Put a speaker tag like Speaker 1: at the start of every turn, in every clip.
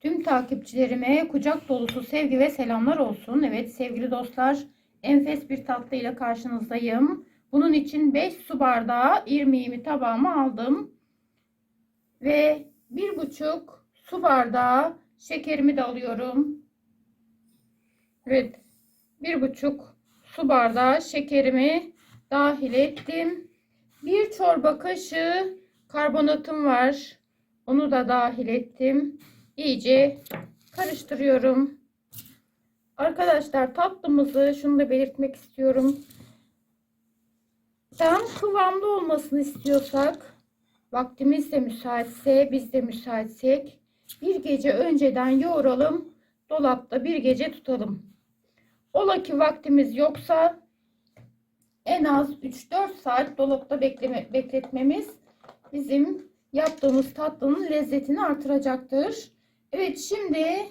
Speaker 1: Tüm takipçilerime kucak dolusu sevgi ve selamlar olsun. Evet sevgili dostlar enfes bir tatlı ile karşınızdayım. Bunun için 5 su bardağı irmiğimi tabağıma aldım. Ve 1,5 su bardağı şekerimi de alıyorum. Evet 1,5 su bardağı şekerimi dahil ettim. 1 çorba kaşığı karbonatım var. Onu da dahil ettim. İyice karıştırıyorum. Arkadaşlar tatlımızı şunu da belirtmek istiyorum. Tam kıvamlı olmasını istiyorsak vaktimiz de müsaitse biz de müsaitsek bir gece önceden yoğuralım. Dolapta bir gece tutalım. Ola ki vaktimiz yoksa en az 3-4 saat dolapta bekleme, bekletmemiz bizim yaptığımız tatlının lezzetini artıracaktır. Evet şimdi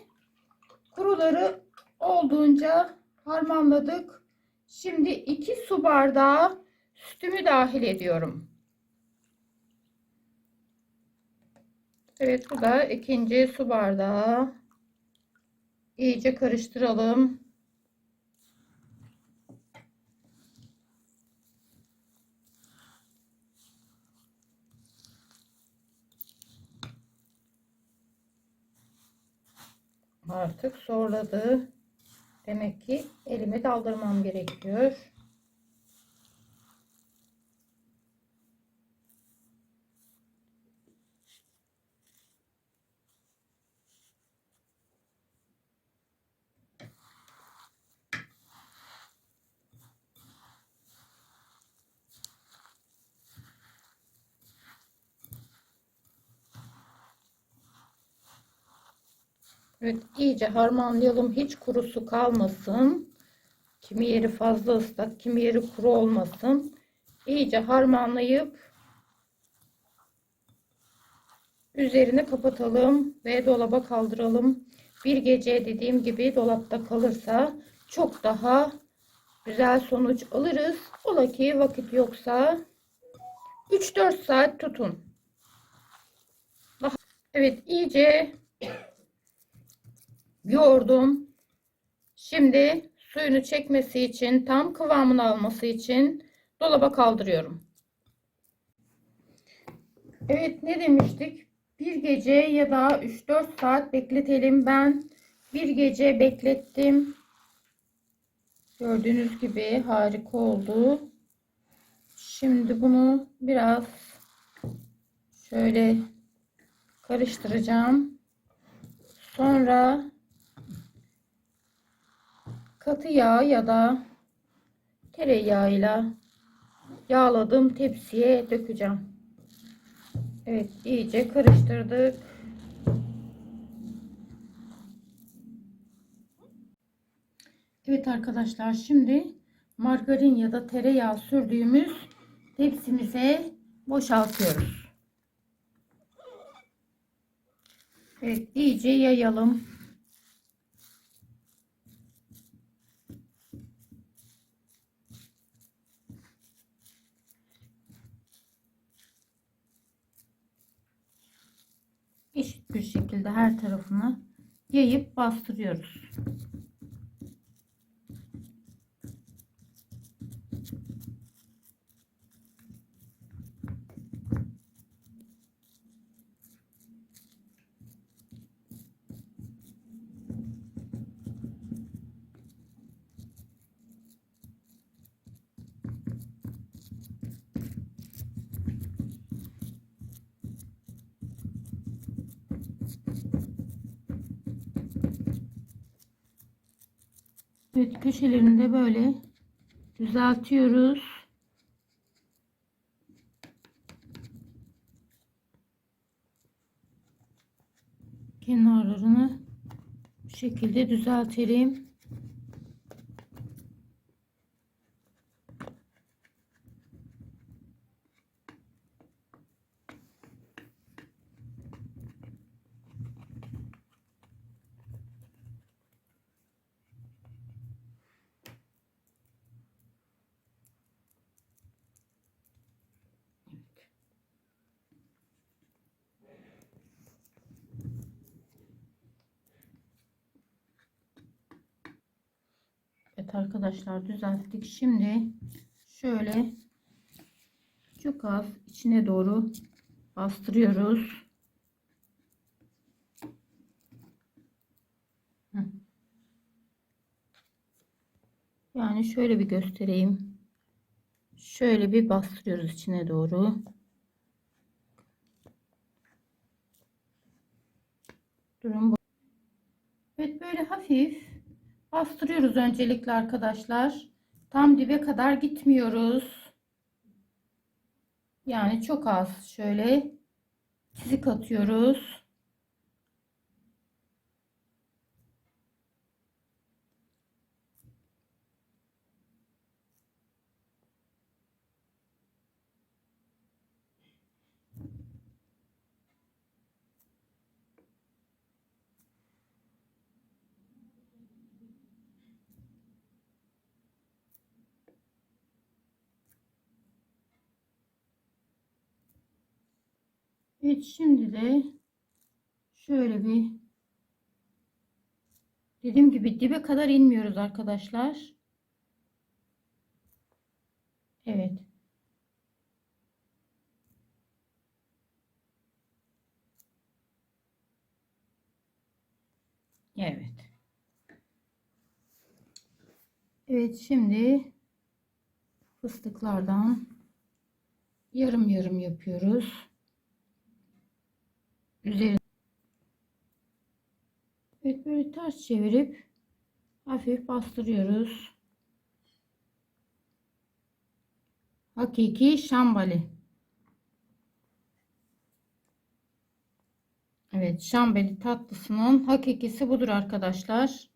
Speaker 1: kuruları olduğunca harmanladık. Şimdi 2 su bardağı sütümü dahil ediyorum. Evet bu da ikinci su bardağı. İyice karıştıralım. Artık zorladı. Demek ki elime daldırmam gerekiyor. Evet iyice harmanlayalım. Hiç kurusu kalmasın. Kimi yeri fazla ıslak, kimi yeri kuru olmasın. İyice harmanlayıp üzerine kapatalım ve dolaba kaldıralım. Bir gece dediğim gibi dolapta kalırsa çok daha güzel sonuç alırız. Ola ki vakit yoksa 3-4 saat tutun. Evet iyice yoğurdum. Şimdi suyunu çekmesi için tam kıvamını alması için dolaba kaldırıyorum. Evet ne demiştik? Bir gece ya da 3-4 saat bekletelim. Ben bir gece beklettim. Gördüğünüz gibi harika oldu. Şimdi bunu biraz şöyle karıştıracağım. Sonra katı yağ ya da tereyağıyla yağladığım tepsiye dökeceğim. Evet iyice karıştırdık. Evet arkadaşlar şimdi margarin ya da tereyağı sürdüğümüz tepsimize boşaltıyoruz. Evet iyice yayalım. Bir şekilde her tarafını yayıp bastırıyoruz. Evet köşelerini de böyle düzeltiyoruz. Kenarlarını bu şekilde düzeltelim. Evet arkadaşlar düzelttik. Şimdi şöyle çok az içine doğru bastırıyoruz. Yani şöyle bir göstereyim. Şöyle bir bastırıyoruz içine doğru. Durun. bu- Evet böyle hafif bastırıyoruz öncelikle arkadaşlar. Tam dibe kadar gitmiyoruz. Yani çok az şöyle çizik atıyoruz. Evet şimdi de şöyle bir dediğim gibi dibe kadar inmiyoruz arkadaşlar. Evet. Evet. Evet şimdi fıstıklardan yarım yarım yapıyoruz. Üzerine Evet böyle ters çevirip hafif bastırıyoruz. Hakiki şambali. Evet şambali tatlısının hakikisi budur arkadaşlar.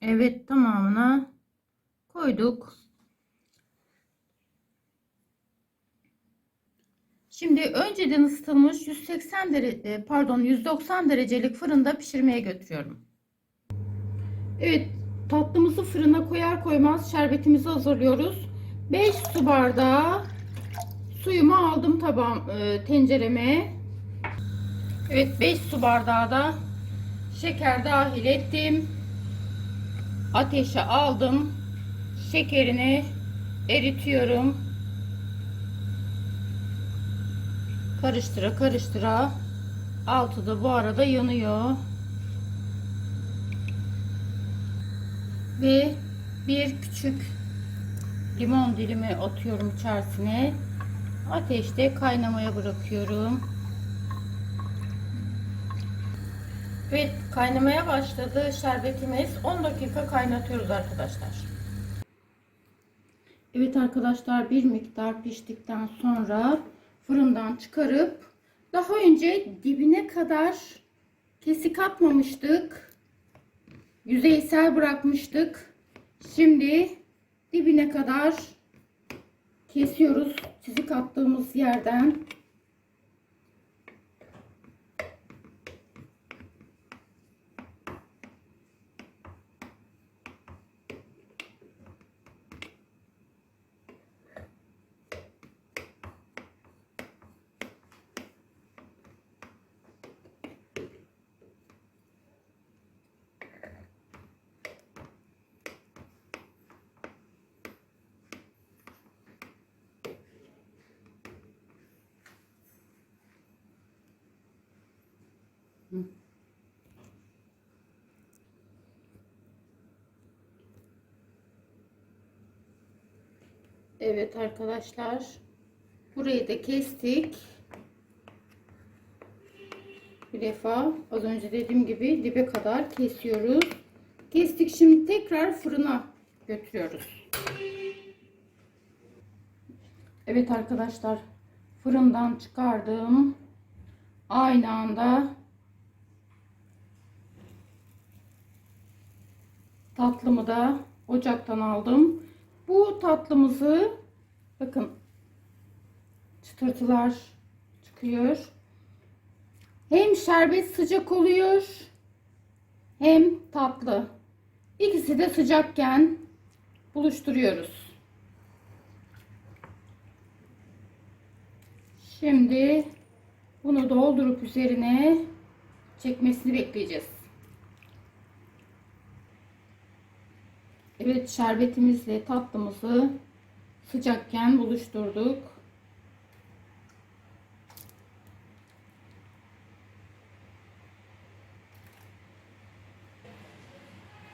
Speaker 1: Evet tamamına koyduk. Şimdi önceden ısıtılmış 180 derece pardon 190 derecelik fırında pişirmeye götürüyorum. Evet tatlımızı fırına koyar koymaz şerbetimizi hazırlıyoruz. 5 su bardağı suyumu aldım tabağım e, tencereme. Evet 5 su bardağı da şeker dahil ettim. Ateşe aldım. Şekerini eritiyorum. Karıştıra karıştıra. Altı da bu arada yanıyor. Ve bir küçük limon dilimi atıyorum içerisine. Ateşte kaynamaya bırakıyorum. Ve kaynamaya başladı. Şerbetimiz 10 dakika kaynatıyoruz arkadaşlar. Evet arkadaşlar bir miktar piştikten sonra fırından çıkarıp daha önce dibine kadar kesik atmamıştık. Yüzeysel bırakmıştık. Şimdi dibine kadar kesiyoruz çizik attığımız yerden. Evet arkadaşlar. Burayı da kestik. Bir defa az önce dediğim gibi dibe kadar kesiyoruz. Kestik şimdi tekrar fırına götürüyoruz. Evet arkadaşlar fırından çıkardım. Aynı anda tatlımı da ocaktan aldım. Bu tatlımızı bakın çıtırtılar çıkıyor. Hem şerbet sıcak oluyor hem tatlı. İkisi de sıcakken buluşturuyoruz. Şimdi bunu doldurup üzerine çekmesini bekleyeceğiz. Evet şerbetimizle tatlımızı sıcakken buluşturduk.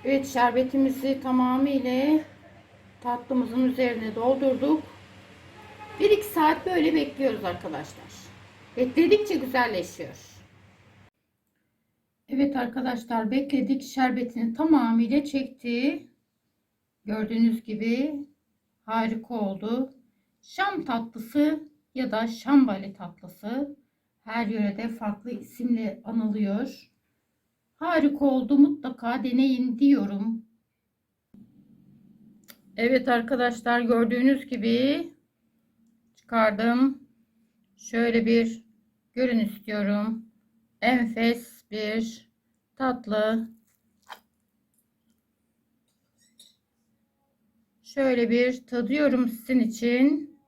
Speaker 1: Evet şerbetimizi tamamıyla tatlımızın üzerine doldurduk. 1-2 saat böyle bekliyoruz arkadaşlar. Bekledikçe güzelleşiyor. Evet arkadaşlar bekledik. Şerbetini tamamıyla çekti. Gördüğünüz gibi harika oldu. Şam tatlısı ya da şambali tatlısı her yörede farklı isimle anılıyor. Harika oldu. Mutlaka deneyin diyorum. Evet arkadaşlar gördüğünüz gibi çıkardım. Şöyle bir görün istiyorum. Enfes bir tatlı. Şöyle bir tadıyorum sizin için.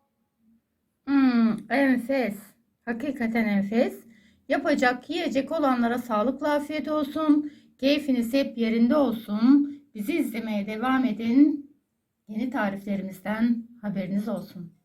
Speaker 1: Hmm, enfes. Hakikaten enfes. Yapacak, yiyecek olanlara sağlıklı afiyet olsun. Keyfiniz hep yerinde olsun. Bizi izlemeye devam edin. Yeni tariflerimizden haberiniz olsun.